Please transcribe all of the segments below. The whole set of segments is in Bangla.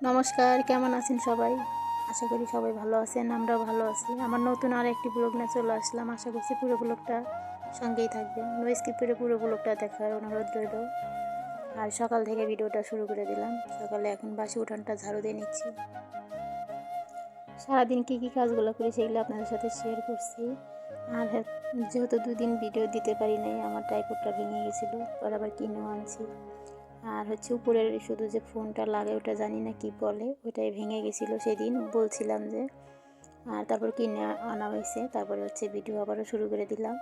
নমস্কার, কেমন আছেন সবাই? আশা করি সবাই ভালো আছেন, আমরাও ভালো আছি। আমার নতুন আর একটি ব্লগ নিয়ে চলে আসলাম। আশা করছি পুরো ব্লগটা সঙ্গেই থাকবেন নো স্কিপ পুরো ব্লগটা দেখার অনুরোধ রইল। আর সকাল থেকে ভিডিওটা শুরু করে দিলাম। সকালে এখন বাসি উঠানটা ঝাড়ু দিয়ে নিচ্ছি। সারাদিন কী কী কাজগুলো করি সেগুলো আপনাদের সাথে শেয়ার করছি। আর হ্যাঁ, যেহেতু দুদিন ভিডিও দিতে পারি নাই, আমার টাইপটা ভেঙে গেছিল পরে আবার কিনেও আনছি। আর হচ্ছে উপরের শুধু যে ফোনটা লাগে, ওটা জানি না কি বলে ওটাই ভেঙে গেছিল সেদিন, বলছিলাম যে, আর তারপর কিনে আনা হয়েছে, তারপরে হচ্ছে ভিডিও আবারও শুরু করে দিলাম।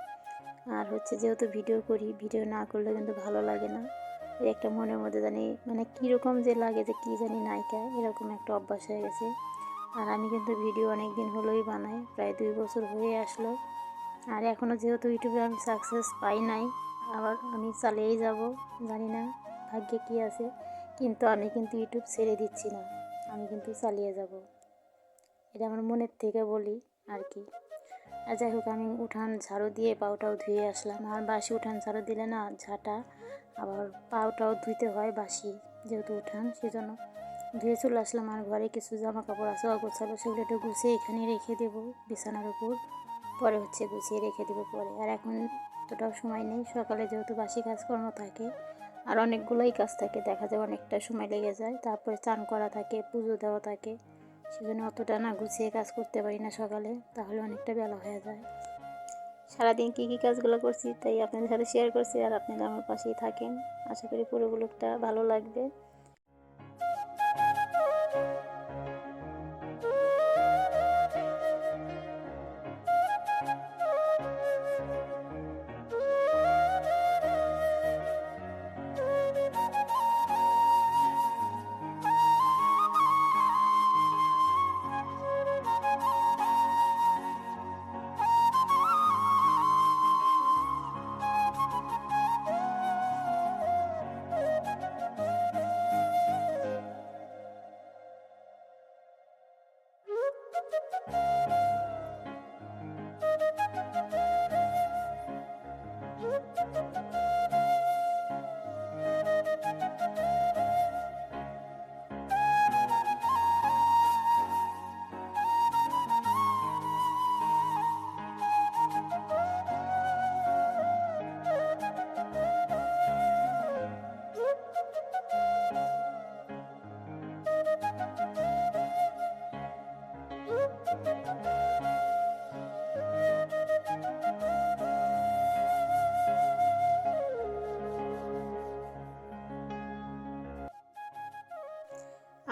আর হচ্ছে যেহেতু ভিডিও করি ভিডিও না করলে কিন্তু ভালো লাগে না। একটা মনের মধ্যে জানি মানে কীরকম যে লাগে যে কী জানি নায়িকা এরকম একটা অভ্যাস হয়ে গেছে। আর আমি কিন্তু ভিডিও অনেক দিন হলোই বানাই, প্রায় দুই বছর হয়ে আসলো। আর এখনও যেহেতু ইউটিউবে আমি সাকসেস পাই নাই, আবার আমি চালিয়েই যাব, জানি না ভাগ্যে কী আছে, কিন্তু আমি কিন্তু ইউটিউব ছেড়ে দিচ্ছি না, আমি কিন্তু চালিয়ে যাব। এটা আমার মনের থেকে বলি আর কি। আর যাই হোক, আমি উঠান ঝাড়ু দিয়ে পাউটাও ধুয়ে আসলাম। আর বাসি উঠান ঝাড়ু দিলে না ঝাঁটা, আবার পাউটাও ধুইতে হয় বাসি, যেহেতু উঠান, সেজন্য ধুয়ে চলে আসলাম। আর ঘরে কিছু জামা কাপড় আছে, অগোছালো, সেগুলো একটু গুছিয়ে এখানে রেখে দেবো বিছানার উপর। পরে হচ্ছে গুছিয়ে রেখে দেবো পরে। আর এখন এতটাও সময় নেই, সকালে যেহেতু বাসি কাজকর্ম থাকে, আর অনেকগুলোই কাজ থাকে, দেখা যায় অনেকটা সময় লেগে যায়, তারপরে চান করা থাকে, পুজো দেওয়া থাকে, সেজন্য অতটা না গুছিয়ে কাজ করতে পারি না সকালে, তাহলে অনেকটা বেলা হয়ে যায়। সারাদিন কী কী কাজগুলো করছি তাই আপনাদের সাথে শেয়ার করছি, আর আপনারা আমার পাশেই থাকেন। আশা করি পুরো ভালো লাগবে।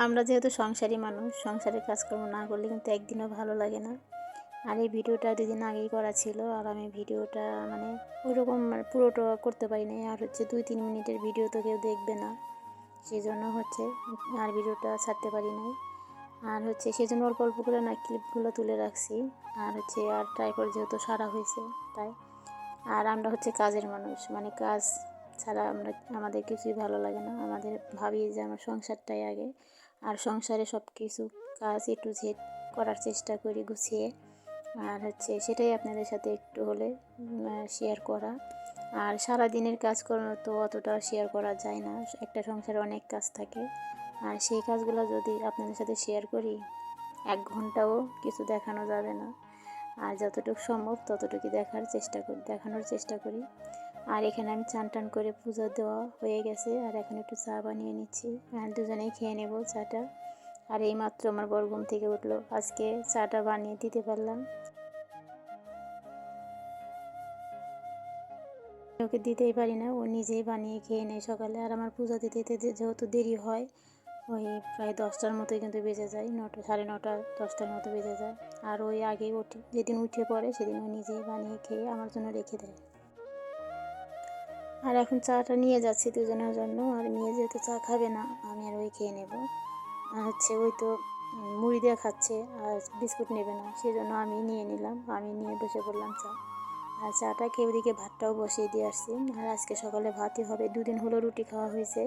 আমরা যেহেতু সংসারী মানুষ, সংসারের কাজকর্ম না করলে কিন্তু একদিনও ভালো লাগে না। আর এই ভিডিওটা দুদিন আগেই করা ছিল আর আমি ভিডিওটা মানে ওরকম মানে পুরোটা করতে পারি নাই। আর হচ্ছে দুই তিন মিনিটের ভিডিও তো কেউ দেখবে না। সেই জন্য হচ্ছে আর ভিডিওটা ছাড়তে পারি নাই। আর হচ্ছে সেই জন্য অল্প অল্প করে না ক্লিপগুলো তুলে রাখছি। আর হচ্ছে আর ট্রাই করে যেহেতু সারা হয়েছে তাই। আর আমরা হচ্ছে কাজের মানুষ মানে কাজ ছাড়া আমরা, আমাদের কিছুই ভালো লাগে না। আমাদের ভাবি যে আমার সংসারটাই আগে আর সংসারে সব কিছু কাজ এ টু জেড করার চেষ্টা করি গুছিয়ে। আর হচ্ছে সেটাই আপনাদের সাথে একটু হলে শেয়ার করা। আর সারা দিনের কাজকর্ম তো অতটা শেয়ার করা যায় না, একটা সংসারে অনেক কাজ থাকে। আর সেই কাজগুলো যদি আপনাদের সাথে শেয়ার করি, এক ঘন্টাও কিছু দেখানো যাবে না। আর যতটুকু সম্ভব ততটুকু দেখার চেষ্টা করি, দেখানোর চেষ্টা করি। আর এখানে আমি চান টান করে পুজো দেওয়া হয়ে গেছে। আর এখন একটু চা বানিয়ে নিচ্ছি। আর দুজনেই খেয়ে নেব চাটা। আর এই মাত্র আমার বর ঘুম থেকে উঠল। আজকে চাটা বানিয়ে দিতে পারলাম। ওকে দিতেই পারি না। ও নিজেই বানিয়ে খেয়ে নেয় সকালে। আর আমার পুজো দিতে দিতে যেহেতু দেরি হয়, ওই প্রায় দশটার মতোই কিন্তু বেজে যায়। নটা, সাড়ে নটা, দশটার মতো বেজে যায়। আর ওই আগেই উঠে। যেদিন উঠে পড়ে, সেদিন ও নিজেই বানিয়ে খেয়ে আমার জন্য রেখে দেয়। আর এখন চাটা নিয়ে যাচ্ছি দুজনের জন্য। আর মেয়ে যেহেতু চা খাবে না, আমি আর ওই খেয়ে নেব। আর হচ্ছে ওই তো মুড়ি দিয়ে খাচ্ছে, আর বিস্কুট নেবে না সেই জন্য আমি নিয়ে নিলাম। আমি নিয়ে বসে পড়লাম চা। আর চাটা খেয়ে ওদিকে ভাতটাও বসিয়ে দিয়ে আসছি। আর আজকে সকালে ভাতই হবে। দুদিন হলো রুটি খাওয়া হয়েছে।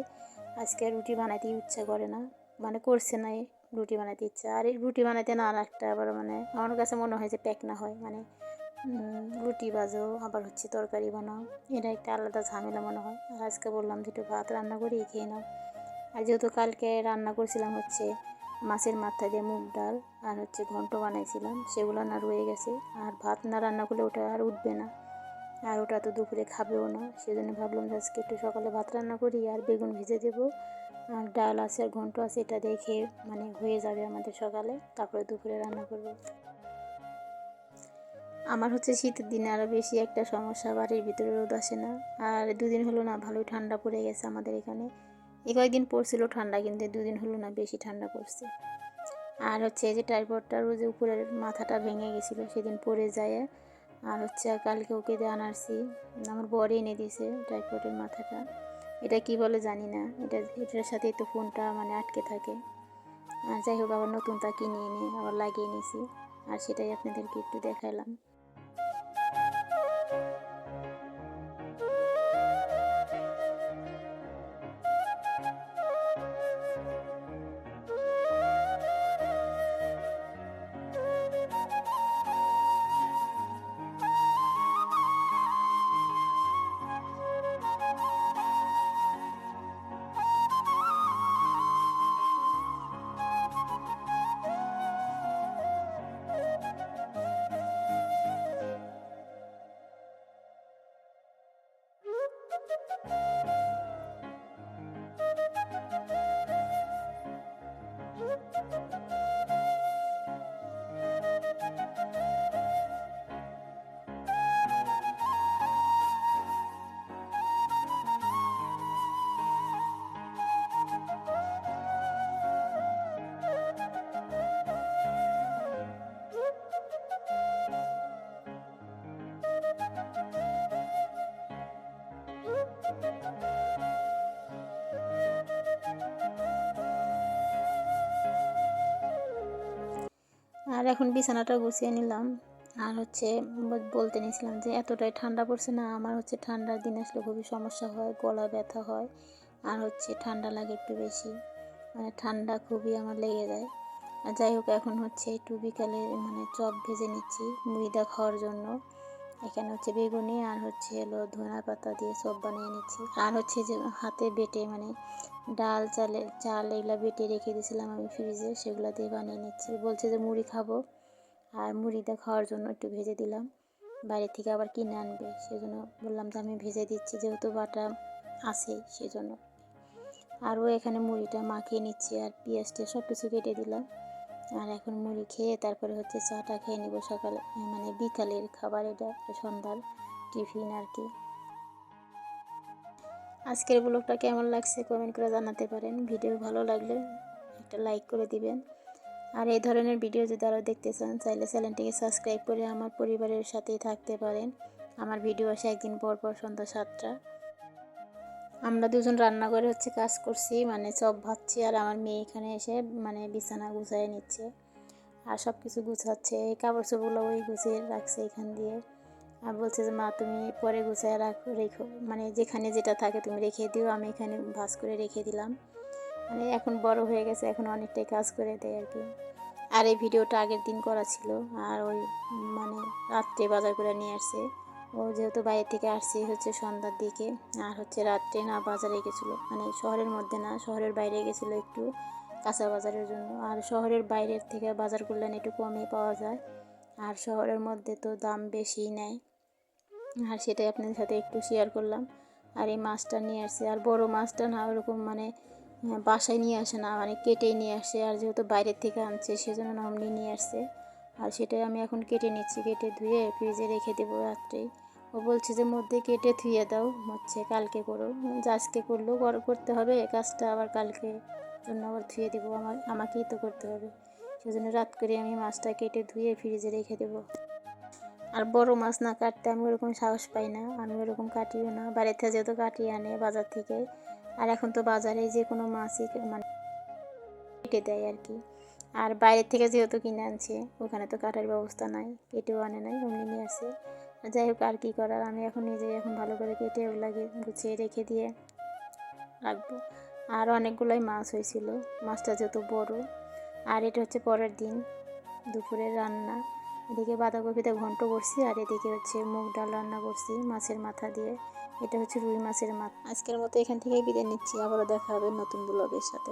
আজকে রুটি বানাতে ইচ্ছা করে না। মানে করছে না রুটি বানাতে ইচ্ছা। আর এই রুটি বানাতে না আর একটা আবার মানে আমার কাছে মনে হয় যে প্যাক না হয়। মানে রুটি বাজো আবার হচ্ছে তরকারি বানাও। এটা একটা আলাদা ঝামেলা মনে হয়। আর আজকে বললাম একটু ভাত রান্না করি খেয়ে নাও। আর যেহেতু কালকে রান্না করছিলাম হচ্ছে মাছের মাথা দিয়ে মুগ ডাল আর হচ্ছে ঘন্ট বানাইছিলাম, সেগুলো না রয়ে গেছে। আর ভাত না রান্না করলে ওটা আর উঠবে না। আর ওটা তো দুপুরে খাবেও না। সেজন্য ভাবলাম যে আজকে একটু সকালে ভাত রান্না করি আর বেগুন ভেজে দেবো। আর ডাল আছে আর ঘন্ট আছে, এটা দেখে মানে হয়ে যাবে আমাদের সকালে। তারপরে দুপুরে রান্না করব। আমার হচ্ছে শীতের দিনে আরও বেশি একটা সমস্যা, বাড়ির ভিতরে রোদ আসে না। আর দুদিন হলো না, ভালোই ঠান্ডা পড়ে গেছে আমাদের এখানে। এই কয়েকদিন পড়ছিল ঠান্ডা, কিন্তু দুদিন হলো না, বেশি ঠান্ডা পড়ছে। আর হচ্ছে এই যে টাইপডটা রোজে উপরের মাথাটা ভেঙে গেছিল, সেদিন পড়ে যায়। আর হচ্ছে কালকে ওকে দিয়ে আনারছি আমার বড় এনে দিয়েছে টাইপডের মাথাটা। এটা কি বলে জানি না, এটা, এটার সাথে তো ফোনটা মানে আটকে থাকে। আর যাই হোক, আবার নতুনটা কিনে এনে আবার লাগিয়ে নিয়েছি। আর সেটাই আপনাদেরকে একটু দেখালাম। আর এখন বিছানাটা গুছিয়ে নিলাম। আর হচ্ছে বলতে নিয়েছিলাম যে এতটাই ঠান্ডা পড়ছে না, আমার হচ্ছে ঠান্ডার দিন আসলে খুবই সমস্যা হয়, গলা ব্যথা হয়, আর হচ্ছে ঠান্ডা লাগে একটু বেশি। মানে ঠান্ডা খুবই আমার লেগে যায়। আর যাই হোক, এখন হচ্ছে একটু বিকালে মানে চপ ভেজে নিচ্ছি মুড়িদা খাওয়ার জন্য। এখানে হচ্ছে বেগুনি আর হচ্ছে হলো ধনা পাতা দিয়ে চপ বানিয়ে নিচ্ছি। আর হচ্ছে যে হাতে বেটে মানে ডাল, চালে, চাল এগুলো বেটে রেখে দিয়েছিলাম আমি ফ্রিজে, সেগুলো দিয়ে বানিয়ে নিচ্ছি। বলছে যে মুড়ি খাব, আর মুড়িটা খাওয়ার জন্য একটু ভেজে দিলাম। বাইরে থেকে আবার কিনে আনবে, সেজন্য বললাম যে আমি ভেজে দিচ্ছি, যেহেতু বাটা আছে সেজন্য। আর ও এখানে মুড়িটা মাখিয়ে নিচ্ছে, আর পেঁয়াজটা সব কিছু কেটে দিলাম। আর এখন মুড়ি খেয়ে তারপরে হচ্ছে চাটা খেয়ে নিব সকালে মানে বিকালের খাবার এটা, সন্ধ্যার টিফিন আর কি। আজকের ব্লগটা কেমন লাগছে কমেন্ট করে জানাতে পারেন। ভিডিও ভালো লাগলে একটা লাইক করে দিবেন। আর এই ধরনের ভিডিও যদি আরও দেখতে চান, চাইলে চ্যানেলটিকে সাবস্ক্রাইব করে আমার পরিবারের সাথেই থাকতে পারেন। আমার ভিডিও আসে একদিন পর পর সন্ধ্যা সাতটা। আমরা দুজন রান্নাঘরে হচ্ছে কাজ করছি মানে চপ ভাজছি আর আমার মেয়ে এখানে এসে মানে বিছানা গুছাই নিচ্ছে। আর সব কিছু গুছাচ্ছে, এই কাপড় চোপড়গুলো ওই গুছিয়ে রাখছে এখান দিয়ে। আর বলছে যে, মা, তুমি পরে গুছায় রাখো, রেখো। মানে যেখানে যেটা থাকে তুমি রেখে দিও, আমি এখানে ভাজ করে রেখে দিলাম। মানে এখন বড় হয়ে গেছে, এখন অনেকটাই কাজ করে দেয় আর কি। আর এই ভিডিওটা আগের দিন করা ছিল, আর ওই মানে রাত্রে বাজার করে নিয়ে আসছে। ও যেহেতু বাইরে থেকে আসছে হচ্ছে সন্ধ্যার দিকে, আর হচ্ছে রাত্রে না বাজারে গেছিল। মানে শহরের মধ্যে না, শহরের বাইরে গেছিল একটু কাঁচা বাজারের জন্য। আর শহরের বাইরের থেকে বাজার করলে একটু কমই পাওয়া যায়। আর শহরের মধ্যে তো দাম বেশিই নেয়। আর সেটাই আপনাদের সাথে একটু শেয়ার করলাম। আর এই মাছটা নিয়ে আসছে, আর বড় মাছটা না ওরকম মানে বাসায় নিয়ে আসে না মানে কেটেই নিয়ে আসে, আর যেহেতু বাইরের থেকে আনছে সেজন্য না অমনি নিয়ে আসছে। আর সেটাই আমি এখন কেটে নিচ্ছি, কেটে ধুয়ে ফ্রিজে রেখে দেবো রাত্রেই ও বলছে যে, মধ্যে কেটে ধুয়ে দাও, হচ্ছে কালকে করো। আজকে করলেও কর- করতে হবে কাজটা আবার কালকে জন্য আবার ধুয়ে দেবো, আমার, আমাকেই তো করতে হবে। সেজন্য রাত করে আমি মাছটা কেটে ধুয়ে ফ্রিজে রেখে দেবো। আর বড় মাছ না কাটতে আমি ওরকম সাহস পাই না, আমি ওরকম কাটিও না। থেকে যেহেতু কাটিয়ে আনে বাজার থেকে, আর এখন তো বাজারে যে কোনো মাছই মানে কেটে দেয় আর কি। আর বাইরের থেকে যেহেতু কিনে আনছে, ওখানে তো কাটার ব্যবস্থা নাই, কেটেও আনে নাই, অমনি নিয়ে আসে। যাই হোক, আর কী করার? আমি এখন নিজে এখন ভালো করে কেটে ওগুলাকে গুছিয়ে রেখে দিয়ে রাখব। আর অনেকগুলোই মাছ হয়েছিল, মাছটা যেহেতু বড়। আর এটা হচ্ছে পরের দিন, দুপুরের রান্না। এদিকে বাঁধাকপিতে ঘন্ট করছি আর এদিকে হচ্ছে মুগ ডাল রান্না করছি মাছের মাথা দিয়ে। এটা হচ্ছে রুই মাছের মাথা। আজকের মতো এখান থেকেই বিদায় নিচ্ছি। আবারও দেখা হবে নতুন ব্লগের সাথে।